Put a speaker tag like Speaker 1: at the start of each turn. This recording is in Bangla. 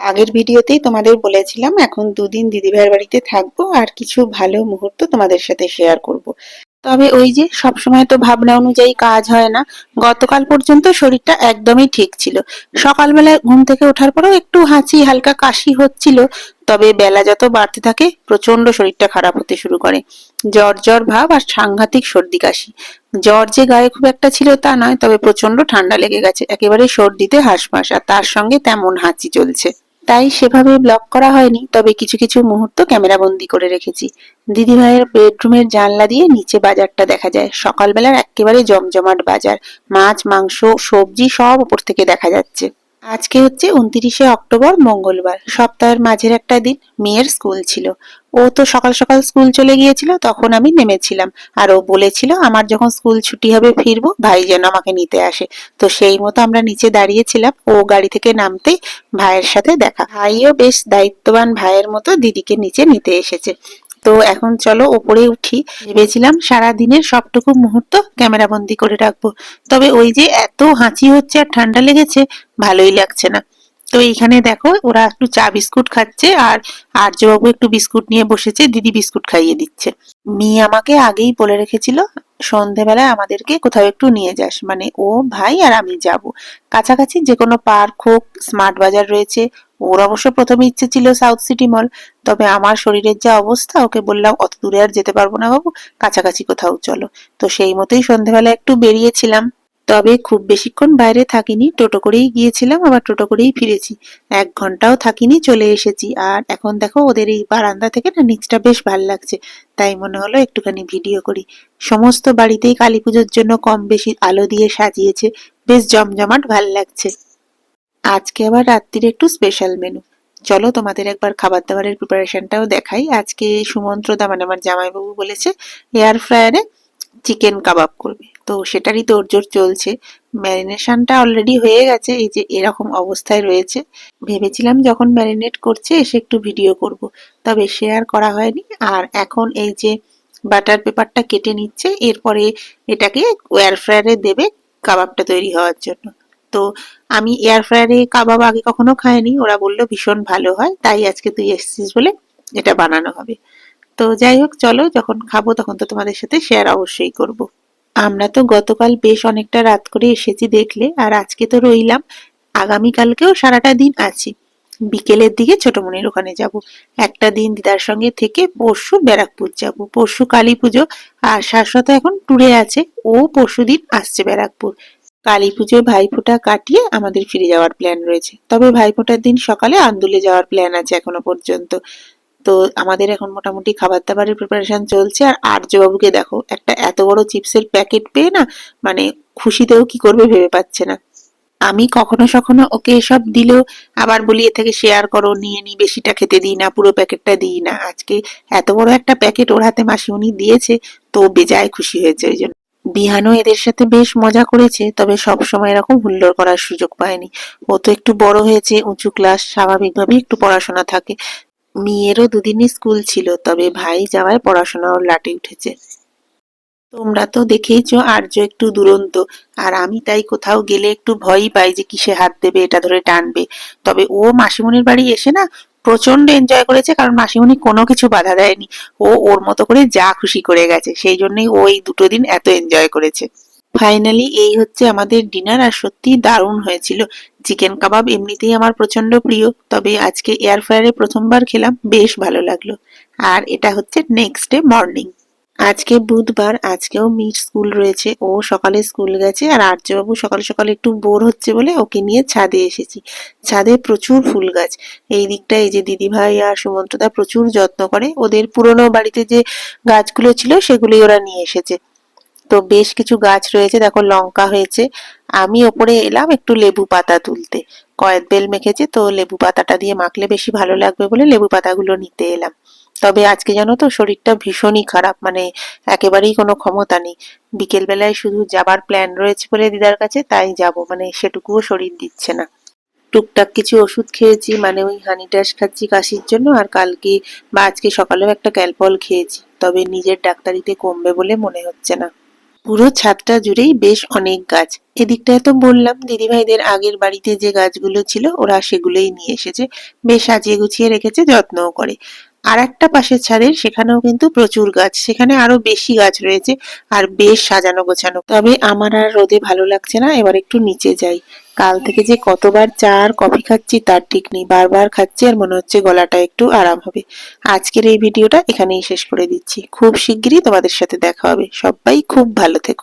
Speaker 1: আগের ভিডিওতেই তোমাদের বলেছিলাম, এখন দুদিন দিদিভাইয়ের বাড়িতে থাকব আর কিছু ভালো মুহূর্ত তোমাদের সাথে শেয়ার করব। তবে ওই যে সবসময় তো ভাবনা অনুযায়ী কাজ হয় না, গতকাল পর্যন্ত শরীরটা একদমই ঠিক ছিল। সকালবেলায় ঘুম থেকে ওঠার পরেও একটু হাঁচি, হালকা কাশি হচ্ছিল, তবে বেলা যত বাড়তে থাকে প্রচণ্ড শরীরটা খারাপ হতে শুরু করে। জ্বর জ্বর ভাব আর সাংঘাতিক সর্দি কাশি। জ্বর যে গায়ে খুব একটা ছিল তা নয়, তবে প্রচণ্ড ঠান্ডা লেগে গেছে, একেবারে সর্দিতে হাঁসফাঁস, আর তার সঙ্গে তেমন হাঁচি চলছে। তাই সেভাবে ব্লক করা হয়নি, তবে কিছু কিছু মুহূর্ত ক্যামেরা বন্দি করে রেখেছি। দিদিভাইয়ের বেডরুমের জানলা দিয়ে নিচে বাজারটা দেখা যায়। সকালবেলার একেবারে জমজমাট বাজার। মাছ, মাংস, সবজি সব উপর থেকে দেখা যাচ্ছে। আজকে হচ্ছে উনত্রিশে অক্টোবর, মঙ্গলবার। সপ্তাহের মাঝের একটা দিন মেয়ের স্কুল ছিল। ও তো সকাল সকাল স্কুল চলে গিয়েছিল, তখন আমি নেমেছিলাম। আর ও বলেছিল, আমার যখন স্কুল ছুটি হবে, ফিরবো, ভাই যেন আমাকে নিতে আসে। তো সেই মতো আমরা নিচে দাঁড়িয়েছিলাম। ও গাড়ি থেকে নামতেই ভাইয়ের সাথে দেখা। ভাইও বেশ দায়িত্ববান ভাইয়ের মতো দিদিকে নিচে নিতে এসেছে। তো এখন চলো ওপরে উঠি। ভেবেছিলাম সারা দিনের সবটুকু মুহূর্ত ক্যামেরা বন্দি করে রাখব। তবে ওই যে এত হাঁচি হচ্ছে আর ঠান্ডা লেগেছে, ভালোই লাগছে না। তো এইখানে দেখো ওরা একটু চা বিস্কুট খাচ্ছে আর আর্যবাবু একটু বিস্কুট নিয়ে বসেছে, দিদি বিস্কুট খাইয়ে দিচ্ছে। মেয়ে আমাকে আগেই বলে রেখেছিল, সন্ধেবেলায় আমাদেরকে কোথাও একটু নিয়ে যাস। মানে ও, ভাই আর আমি যাব। কাছাকাছি যে কোনো পার্ক হোক, স্মার্ট বাজার রয়েছে ওর অবশ্য প্রথমে ইচ্ছে ছিল সাউথ সিটি মল, তবে আমার শরীরের যা অবস্থা, ওকে বললাম, অত দূরে আর যেতে পারব না বাবু, কাছাকাছি কোথাও চলো। তো সেই মতোই সন্ধেবেলা একটু বেরিয়েছিলাম। তবে খুব বেশিক্ষণ বাইরে থাকিনি, টোটো করেই গিয়েছিলাম, আবার টোটো করেই ফিরেছি। এক ঘন্টাও থাকিনি, চলে এসেছি। আর এখন দেখো, ওদের এই বারান্দা থেকে না, নিচটা বেশ ভালো লাগছে। তাই মনে হলো একটুখানি ভিডিও করি। সমস্ত বাড়িতেই কালী পুজোর জন্য কম বেশি আলো দিয়ে সাজিয়েছে, বেশ জমজমাট ভালো লাগছে। আজকে আবার রাত্রির একটু স্পেশাল মেনু চলো তোমাদের একবার খাবার দাবারের প্রিপারেশনটাও দেখাই। আজকে সুমন্ত্রদা মানে আমার জামাইবাবু বলেছে এয়ার ফ্রায়ারে চিকেন কাবাব করবে। তো সেটারই তোড়জোড় চলছে। ম্যারিনেশনটা অলরেডি হয়ে গেছে, এই যে এরকম অবস্থায় রয়েছে। ভেবেছিলাম যখন ম্যারিনেট করছে, এসে একটু ভিডিও করব। তবে শেয়ার করা হয়নি। আর এখন এই যে বাটার পেপারটা কেটে নিচ্ছে, এরপরে এটাকে এয়ার ফ্রায়ারে দেবে কাবাবটা তৈরি হওয়ার জন্য। তো আমি এয়ার ফ্রায়ারে কাবাব আগে কখনো খাইনি। ওরা বলল, ভীষণ ভালো হয়, তাই আজকে তুই এসেছিস বলে এটা বানানো হবে। তো যাই হোক, চলো, যখন খাব তখন তো তোমাদের সাথে শেয়ার অবশ্যই করব। আমরা তো গতকাল বেশ অনেকটা রাত করে এসেছি দেখলে, আর আজকে তো রইলাম। আগামীকালকেও সারাটা দিন আছি। বিকেলের দিকে ছোটমনির ওখানে যাব। একটা দিন দিদার সঙ্গে থেকে পরশু ব্যারাকপুর যাব। পরশু কালী পুজো, আর শাশ্বত এখন ট্যুরে আছে। ও পরশু দিন আসছে ব্যারাকপুর। কালী পুজোয় ভাইফোঁটা কাটিয়ে আমাদের ফিরে যাওয়ার প্ল্যান রয়েছে। তবে ভাইফোঁটার দিন সকালে আন্দুলে যাওয়ার প্ল্যান আছে এখনও পর্যন্ত। তো আমাদের এখন মোটামুটি খাবার দাবারের প্রিপারেশন চলছে। আর আর্যবাবুকে দেখো, একটা এত বড় চিপসের প্যাকেট পেয়ে না মানে খুশিতেও কি করবে ভেবে পাচ্ছে না। আমি কখনো সখনো ওকে এসব দিলেও আবার বলি, এ থেকে শেয়ার করো, নিয়ে নি, বেশিটা খেতে দিই না, পুরো প্যাকেটটা দিই না। আজকে এত বড় একটা প্যাকেট ওর হাতে মাসিমণি দিয়েছে, তো বেজায় খুশি হয়েছে ওই জন্য। বিহানও এদের সাথে বেশ মজা করেছে, তবে সব সময় এরকম হুল্লোড় করার সুযোগ পায়নি। ও তো একটু বড় হয়েছে, উঁচু ক্লাস স্বাভাবিকভাবেই একটু পড়াশোনা থাকে। মেয়েরও দুদিনই স্কুল ছিল, তবে ভাই যাওয়ায় পড়াশোনা ওর লাটে উঠেছে। তোমরা তো দেখেইছো আর্য একটু দুরন্ত, আর আমি তাই কোথাও গেলে একটু ভয়ই পাই যে কিসে হাত দেবে, এটা ধরে টানবে। তবে ও মাসিমনির বাড়ি এসে না প্রচণ্ড এনজয় করেছে, কারণ মাসিমণি কোনো কিছু বাধা দেয়নি। ও ওর মতো করে যা খুশি করে গেছে, সেই জন্যই ও এই দুটো দিন এত এনজয় করেছে। ফাইনালি এই হচ্ছে আমাদের ডিনার আর সত্যি দারুণ হয়েছিল। চিকেন কাবাব এমনিতেই আমার প্রচণ্ড প্রিয়, তবে আজকে এয়ার ফ্রায়ারে প্রথমবার খেলাম, বেশ ভালো লাগল। আর এটা হচ্ছে নেক্সট ডে মর্নিং আজকে বুধবার, আজকেও মিট স্কুল রয়েছে। ও সকালে স্কুল গেছে আর আর্যবাবু সকাল সকাল একটু বোর হচ্ছে বলে ওকে নিয়ে ছাদে এসেছি। ছাদে প্রচুর ফুল গাছ। এই দিকটা এই যে দিদিভাই আর সুমন্ত্রদা প্রচুর যত্ন করে। ওদের পুরনো বাড়িতে যে গাছগুলো ছিল সেগুলি ওরা নিয়ে এসেছে। তো বেশ কিছু গাছ রয়েছে। দেখো লঙ্কা হয়েছে। আমি ওপরে এলাম একটু লেবু পাতা তুলতে। কয়েক বেল মেখেছে তো লেবু পাতাটা দিয়ে মাখলে বেশি ভালো লাগবে বলে লেবু পাতাগুলো নিতে এলাম। তবে আজকে জানো তো শরীরটা ভীষণই খারাপ মানে একেবারেই কোনো ক্ষমতা নেই। বিকেল বেলায় শুধু যাবার প্ল্যান রয়েছে বলে দিদার কাছে, তাই যাব মানে সেটুকুও শরীর দিচ্ছে না। টুকটাক কিছু ওষুধ খেয়েছি মানে ওই হানি খাচ্ছি কাশির জন্য, আর কালকে বা আজকে সকালেও একটা ক্যালপল খেয়েছি, তবে নিজের ডাক্তারিতে কমবে বলে মনে হচ্ছে না। পুরো ছাদটা জুড়েই বেশ অনেক গাছ। এদিকটায় তো বললাম, দিদিভাইদের আগের বাড়িতে যে গাছগুলো ছিল, ওরা সেগুলোই নিয়ে এসেছে। বেশ সাজিয়ে গুছিয়ে রেখেছে, যত্নও করে। আর একটা পাশের ছাদের, সেখানেও কিন্তু প্রচুর গাছ। সেখানে আরও বেশি গাছ রয়েছে আর বেশ সাজানো গোছানো। তবে আমার আর রোদে ভালো লাগছে না, এবার একটু নিচে যাই। কাল থেকে যে কতবার চা আর কফি খাচ্ছি তার ঠিক নেই। বারবার খাচ্ছি আর মনে হচ্ছে গলাটা একটু আরাম হবে। আজকের এই ভিডিওটা এখানেই শেষ করে দিচ্ছি। খুব শিগগিরই তোমাদের সাথে দেখা হবে। সবাই খুব ভালো থেকো।